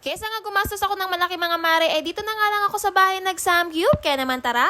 Kesa nga gumastos ako ng malaki mga mare, eh dito na nga lang ako sa bahay nag-samgyup. Kaya naman tara.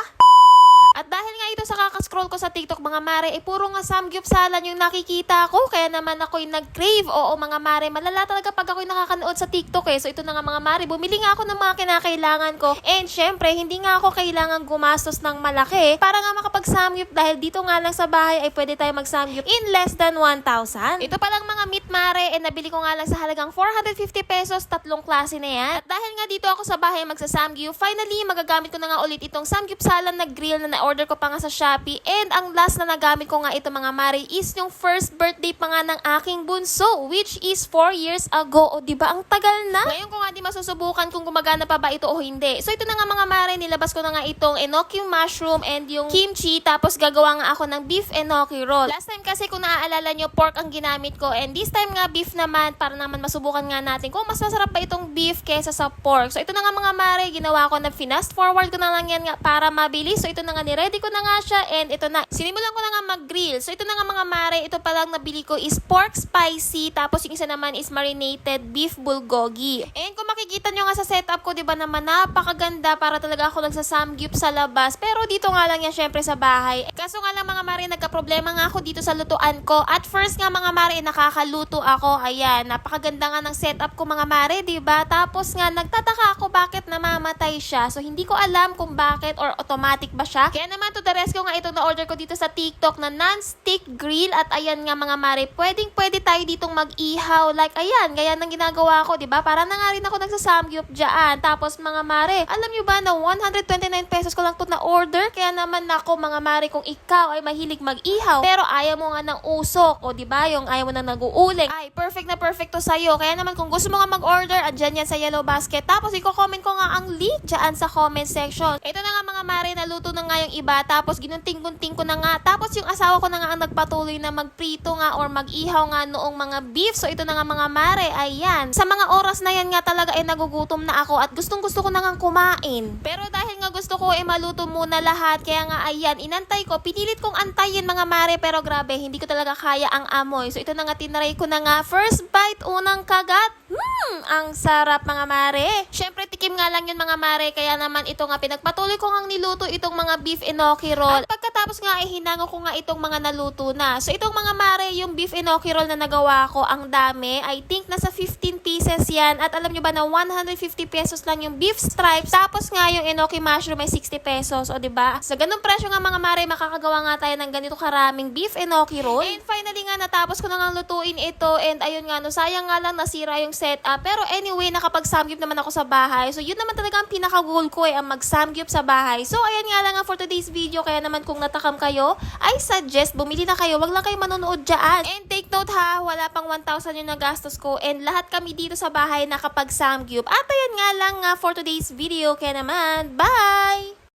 At dahil nga ito sa kakascroll ko sa TikTok mga mare, eh puro nga samgyupsalan yung nakikita ko. Kaya naman ako'y nag-crave. Oo mga mare, malala talaga pag ako'y nakakanood sa TikTok eh. So ito na nga mga mare, bumili nga ako ng mga kinakailangan ko. And syempre, hindi nga ako kailangan gumastos ng malaki para nga makapag-samgyup dahil dito nga lang sa bahay ay pwede tayo mag-samgyup in less than 1,000. Ito palang mga meat mare, eh nabili ko nga lang sa halagang 450 pesos, tatlong klase na yan. At dahil nga dito ako sa bahay magsa-samgyup, finally magagamit ko na nga ulit itong samgyupsalan na grill na na-order ko pa nga sa Shopee. And ang last na nagamit ko nga ito mga mare is yung first birthday pa nga ng aking bunso, which is 4 years ago. O ba ang tagal na? Ngayon ko nga di masusubukan kung gumagana pa ba ito o hindi. So ito na nga mga mare, nilabas ko na nga itong enoki mushroom and yung kimchi. Tapos gagawa nga ako ng beef enoki roll. Last time kasi kung naaalala nyo, pork ang ginamit ko. And this time nga beef naman para naman masubukan nga natin kung mas masarap pa itong beef kesa sa pork. So ito na nga mga mare, ginawa ko na finast forward ko na lang yan nga para mabilis. So ito na nga ni-ready ko na nga siya and ito na. Sinimulan ko na nga mag-grill. So ito na nga mga mare, ito pa lang nabili ko is pork spicy. Tapos yung isa naman is marinated beef bulgogi. And kung makikita nyo nga sa setup ko, di ba naman napakaganda para talaga ako nagsasamgyup sa labas. Pero dito nga lang yan syempre sa bahay. Kaso nga lang mga mare, nagka-problema nga ako dito sa lutuan ko. At first nga mga mare, nakakaluto ako. Ayan, napakaganda nga ng setup ko mga mare, di ba? Tapos nga, nagtataka ako bakit namamatay siya. So hindi ko alam kung bakit or automatic ba siya. Kaya naman to the rescue nga itong na-order ko dito sa TikTok na non-stick grill. At ayan nga mga mare, pwedeng pwede tayo ditong mag-ihaw. Like ayan, gaya ng ginagawa ko, di ba? Para na nga rin ako nagsasamgyup dyan. Tapos mga mare, alam nyo ba na 129 pesos ko lang to na order? Kaya naman nako mga mare, kung ikaw ay mahilig mag-ihaw, pero ayaw mo nga ng usok, o di ba yung ayaw mo na nag-uuling, ay perfect na perfect to sa'yo. Kaya naman kung gusto mo nga mag-order, andyan yan sa yellow basket. Tapos i-comment ko nga ang link dyan sa comment section. Ito na nga mga mare, naluto na nga yung iba. Tapos ginunting-gunting ko na nga. Tapos yung asawa ko na nga ang nagpatuloy na magprito nga or mag-ihaw nga noong mga beef. So ito na nga mga mare, ayan. Sa mga oras na yan nga talaga ay nagugutom na ako at gustong gusto ko na kumain. Pero gusto ko ay maluto muna lahat, kaya nga ayan, inantay ko. Pinilit kong antayin mga mare pero grabe, hindi ko talaga kaya ang amoy. So ito na nga tinry ko na nga. First bite, unang kagat. Hmm, ang sarap mga mare. Syempre tikim nga lang yun mga mare, kaya naman ito nga pinagpatuloy ko nga niluto itong mga beef enoki roll. At pagkatapos nga ay hinango ko nga itong mga naluto na. So itong mga mare, yung beef enoki roll na nagawa ko, ang dami. I think nasa 15 pieces yan. At alam nyo ba na 150 pesos lang yung beef stripes. Tapos nga yung enoki mushroom ay 60 pesos. O 'di ba? Sa ganung presyo nga mga mare, makakagawa nga tayo ng ganito karaming beef enoki roll. And finally nga natapos ko na nga lutuin ito. And ayun nga, no, sayang nga lang nasira yung setup. Pero anyway, nakapag-samgyup naman ako sa bahay. So yun naman talaga ang pinaka-goal ko eh, ang mag-samgyup sa bahay. So ayan nga lang nga for today's video. Kaya naman kung natakam kayo, I suggest bumili na kayo. Wag lang kayo manonood dyan. And take note ha, wala pang 1,000 yung nagastos ko. And lahat kami dito sa bahay nakapag-samgyup. At ayan nga lang nga for today's video. Kaya naman, bye!